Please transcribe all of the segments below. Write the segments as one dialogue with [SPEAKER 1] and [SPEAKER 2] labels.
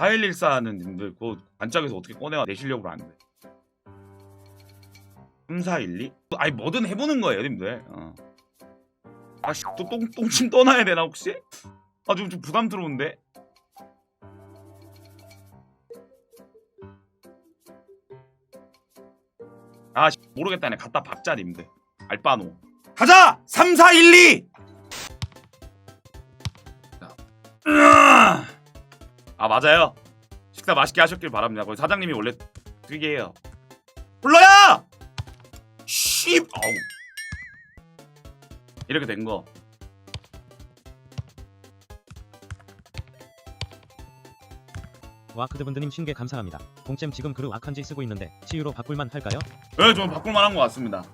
[SPEAKER 1] 4114는 님들 그거 반짝에서 어떻게 꺼내와 내 실력으로 안 돼. 3412? 아니 뭐든 해보는 거예요 님들. 어. 아씨 또 똥, 똥침 떠나야 되나 혹시? 아 좀 좀 부담스러운데? 아 씨, 모르겠다네 갖다 박자 님들. 알바노. 가자! 3412! 아 맞아요. 식사 맛있게 하셨길 바랍니다. 거기 사장님이 원래 특이해요. 불러야! 씨, 아우. 이렇게 된 거.
[SPEAKER 2] 와 크드분드님 신개 감사합니다. 공잼 지금 그루 악한지 쓰고 있는데 치유로 바꿀만 할까요?
[SPEAKER 1] 네, 좀 바꿀 만한 것 같습니다.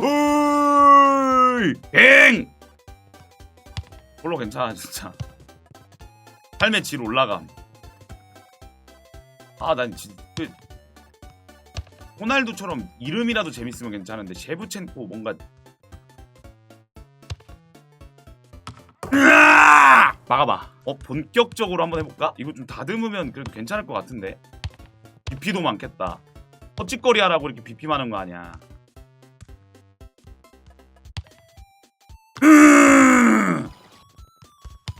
[SPEAKER 1] 호호이! 행! 홀로 괜찮아 진짜. 삶의 질 올라감. 아, 난 진짜 그 호날두처럼 이름이라도 재밌으면 괜찮은데 셰브첸코 뭔가 으아! 막아봐. 어 본격적으로 한번 해볼까? 이거 좀 다듬으면 그래도 괜찮을 것 같은데. 비피도 많겠다. 헛짓거리 하라고 이렇게 비피 많은 거 아니야.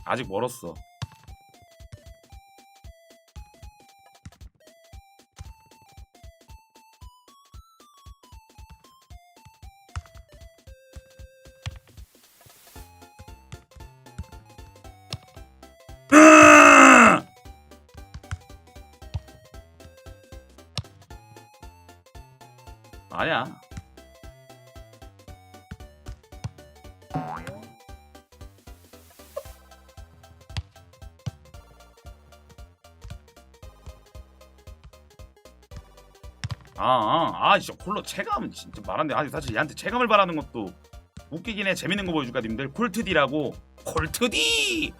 [SPEAKER 1] 아직 멀었어. 아니야. 아, 아, 아, 진짜 콜로 체감 진짜 말한데 아직 사실 얘한테 체감을 바라는 것도 웃기긴 해. 재밌는 거 보여줄까 님들? 콜트디라고 콜트디.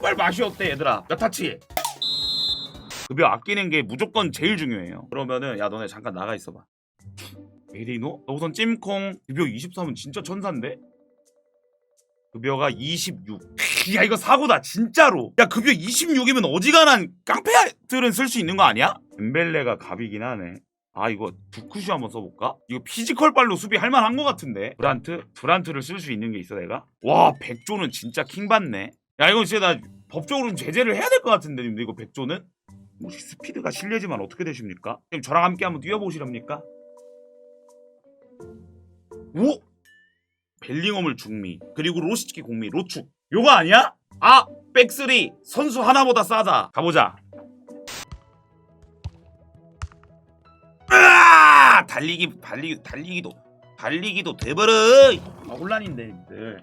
[SPEAKER 1] 발 맛이 어때 얘들아? 몇 타치? 급여 아끼는 게 무조건 제일 중요해요. 그러면은 야 너네 잠깐 나가 있어봐. 에리노? 너 우선 찜콩 급여 23은 진짜 천사인데? 급여가 26. 야 이거 사고다 진짜로. 야 급여 26이면 어지간한 깡패들은 쓸 수 있는 거 아니야? 엠벨레가 갑이긴 하네. 아 이거 두쿠슈 한번 써볼까? 이거 피지컬 발로 수비할 만한 것 같은데 브란트? 브란트를 쓸 수 있는 게 있어 내가? 와 백조는 진짜 킹받네 야 이거 진짜 나 법적으로 좀 제재를 해야 될 것 같은데 님들 이거 백조는? 뭐 스피드가 실례지만 어떻게 되십니까? 그럼 저랑 함께 한번 뛰어보시렵니까? 오! 벨링엄을 중미 그리고 로시츠키 공미 로축 요거 아니야? 아! 백스리 선수 하나보다 싸다 가보자 달리기 달리기 달리기도 달리기도 돼버려 아, 혼란인데 님들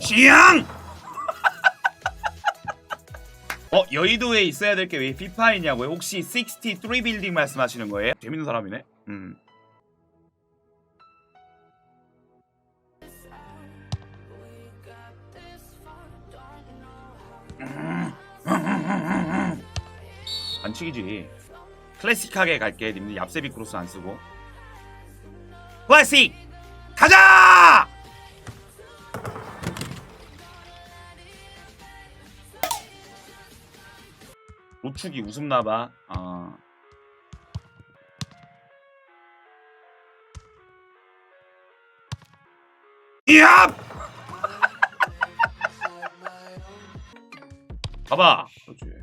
[SPEAKER 1] 취향 어 여의도에 있어야 될 게 왜 피파이냐고요? 혹시 63 빌딩 말씀하시는 거예요? 재밌는 사람이네. 음. 반칙이지. 클래식하게 갈게. 님들 얍세비 크로스 안 쓰고. 클래식 가자! 우측이 웃음나봐. 어. 야! 봐봐. 그렇지.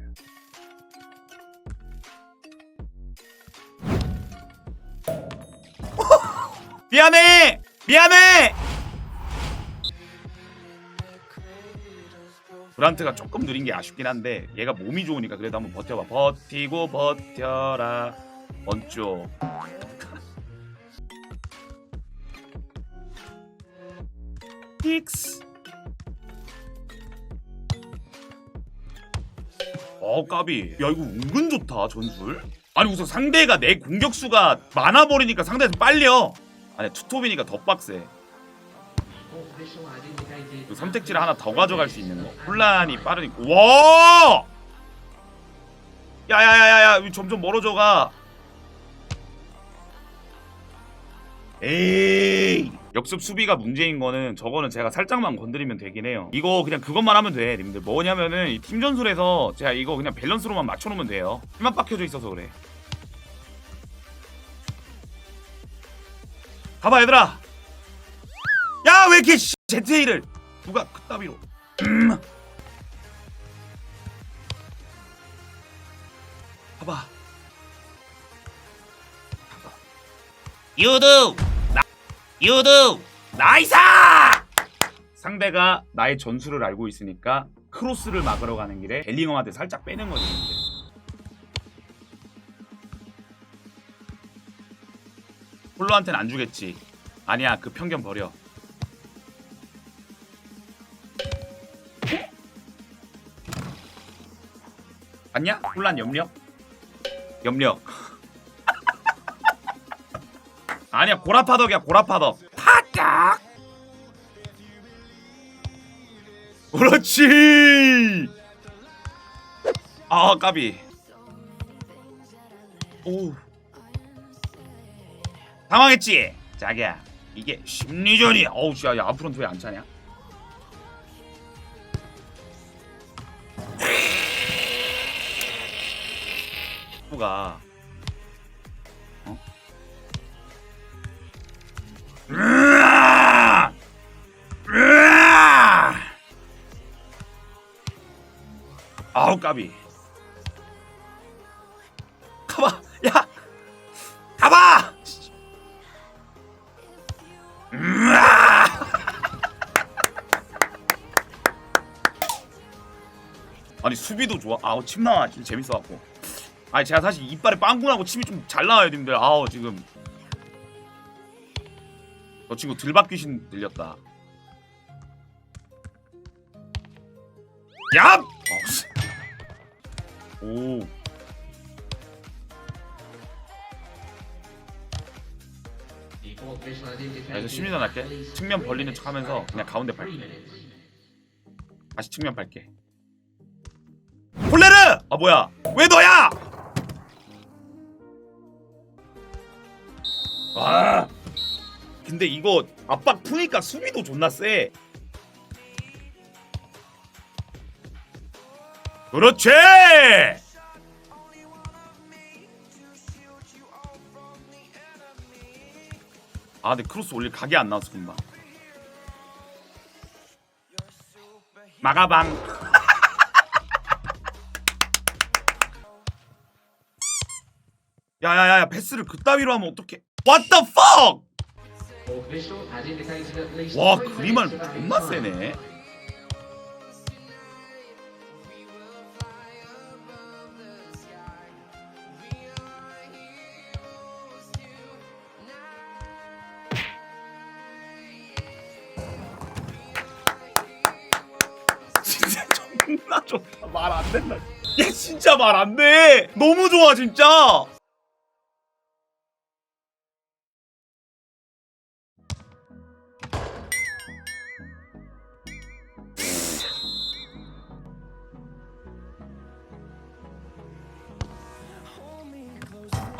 [SPEAKER 1] 미안해. 미안해. 브란트가 조금 느린 게 아쉽긴 한데 얘가 몸이 좋으니까 그래도 한번 버텨봐. 버티고 버텨라. 원쪽 픽스. 어 까비. 야 이거 은근 좋다 전술. 아니 우선 상대가 내 공격수가 많아 버리니까 상대에서 빨려 아니 투톱이니까 더 빡세 그 선택지를 하나 더 가져갈 수 있는 거. 혼란이 빠르니까. 와! 야야야야야, 점점 멀어져가. 에이. 역습 수비가 문제인 거는 저거는 제가 살짝만 건드리면 되긴 해요. 이거 그냥 그것만 하면 돼, 님들. 뭐냐면은 이팀 전술에서 제가 이거 그냥 밸런스로만 맞춰놓으면 돼요. 힘만 박혀져 있어서 그래. 가봐 얘들아. 야 왜 이렇게 씨, ZA를 누가 그따위로? 음. 봐봐. 봐봐. 유두 나 유두 나이스! 상대가 나의 전술을 알고 있으니까 크로스를 막으러 가는 길에 벨링엄한테 살짝 빼는 거지. 홀로한테는 안 주겠지. 아니야 그 편견 버려. 봤냐? 혼란 염력? 염력. 아니야 고라파덕이야 고라파덕. 파딱. 그렇지. 아 까비. 오. 당황했지? 자기야 이게 심리전이야. 어우 야, 야 앞으로는 왜 안 차냐? 누가 어? 으아! 으아! 아우 까비 가봐 야 수비도 좋아. 아우 침 나와. 진짜 재밌어 갖고. 아니 제가 사실 이빨에 빵꾸 나고 침이 좀 잘 나와요 님들 아우 지금. 저 친구 들박귀신 들렸다. 얍! 어우, 씨. 오. 그래서 심리전 할게. 측면 벌리는 척 하면서 그냥 가운데 밟게. 다시 측면 밟게 뭐야? 왜 너야! 와 근데 이거 압박 푸니까 수비도 존나 세 그렇지! 아 근데 크로스 올릴 각이 안 나왔어 금방. 마가방 야야야야 패스를 그따위로 하면 어떡해? What the fuck? 와 그림을 존나 세네. 진짜 존나 좋다. 말 안 된다. 얘 진짜 말 안 돼. 너무 좋아 진짜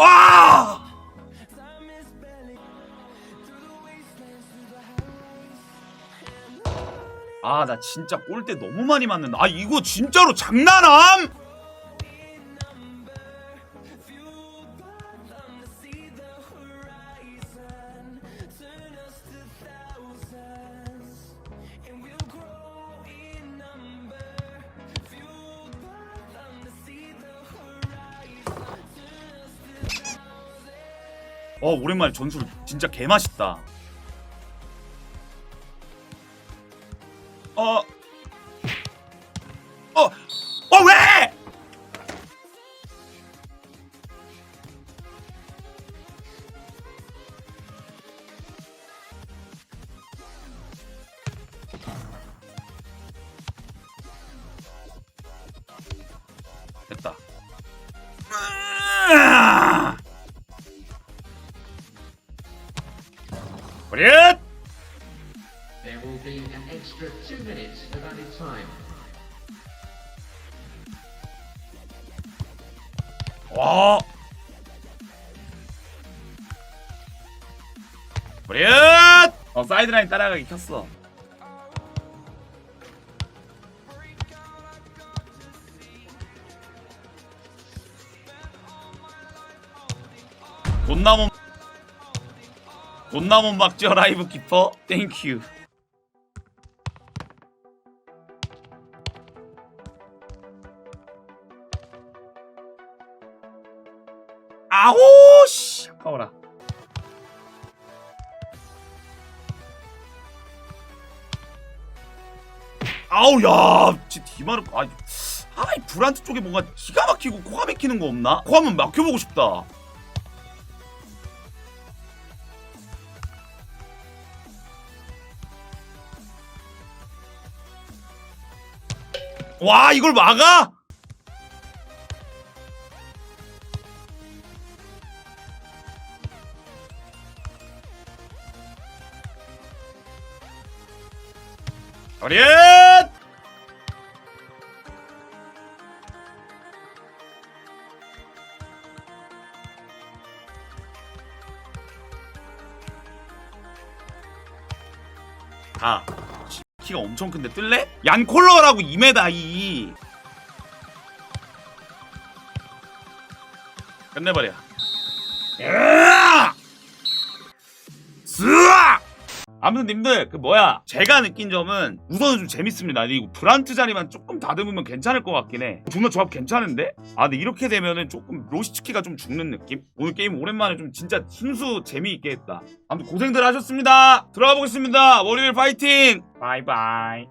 [SPEAKER 1] 아! 아, 나 진짜 골대 너무 많이 맞는다. 아, 이거 진짜로 장난함? 어, 오랜만에 전술 진짜 개맛있다. 버렷! There will be an extra two minutes of added time. 와! 버렷! 어, 사이드라인 따라가기 켰어. 못 나온 못 막죠 라이브 키퍼 땡큐. 아오 씨! 아까워라. 아우 야 진짜 디마르 아이 아이 브란트 쪽에 뭔가 기가 막히고 코가 막히는 거 없나? 코 한번 막혀보고 싶다 와 이걸 막아? 어릿! 아 키가 엄청 큰데 뜰래? 얀콜러라고 2m 2 끝내버려 아무튼 님들 그 뭐야? 제가 느낀 점은 우선은 좀 재밌습니다. 그리고 브란트 자리만 조금 다듬으면 괜찮을 것 같긴 해. 존나 조합 괜찮은데? 아 근데 이렇게 되면은 조금 로시츠키가 좀 죽는 느낌? 오늘 게임 오랜만에 좀 진짜 순수 재미있게 했다. 아무튼 고생들 하셨습니다. 들어가 보겠습니다. 월요일 파이팅! 바이바이